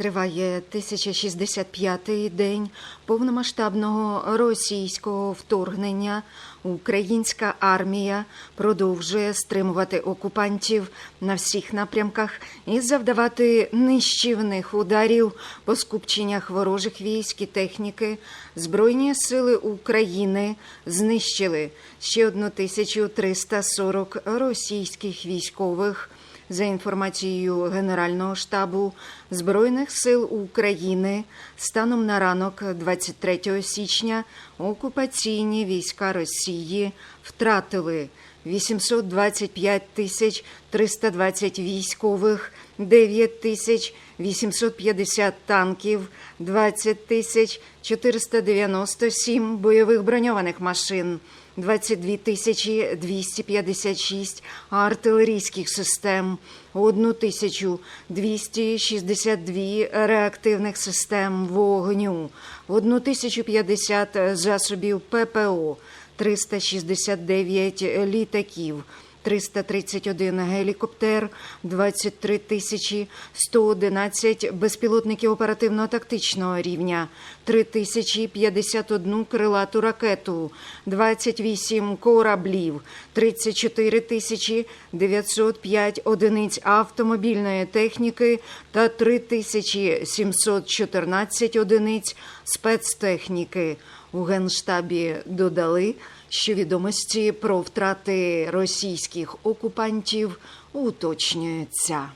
Триває 1065-й день повномасштабного російського вторгнення. Українська армія продовжує стримувати окупантів на всіх напрямках і завдавати нищівних ударів по скупченнях ворожих військ і техніки. Збройні сили України знищили ще 1340 російських військових. За інформацією Генерального штабу Збройних сил України, станом на ранок 23 січня окупаційні війська Росії втратили 825 тисяч 320 військових, 9 тисяч 850 танків, 20 тисяч 497 бойових броньованих машин. 22 тисячі 256 артилерійських систем, 1 тисячу 262 реактивних систем вогню, 1 тисячу 50 засобів ППО, 369 літаків, 331 гелікоптер, 23 тисячі 111 безпілотників оперативно-тактичного рівня, 3 тисячі 51 крилату ракету, 28 кораблів, 34 тисячі 905 одиниць автомобільної техніки та 3 тисячі 714 одиниць спецтехніки. У Генштабі додали, що відомості про втрати російських окупантів уточнюються.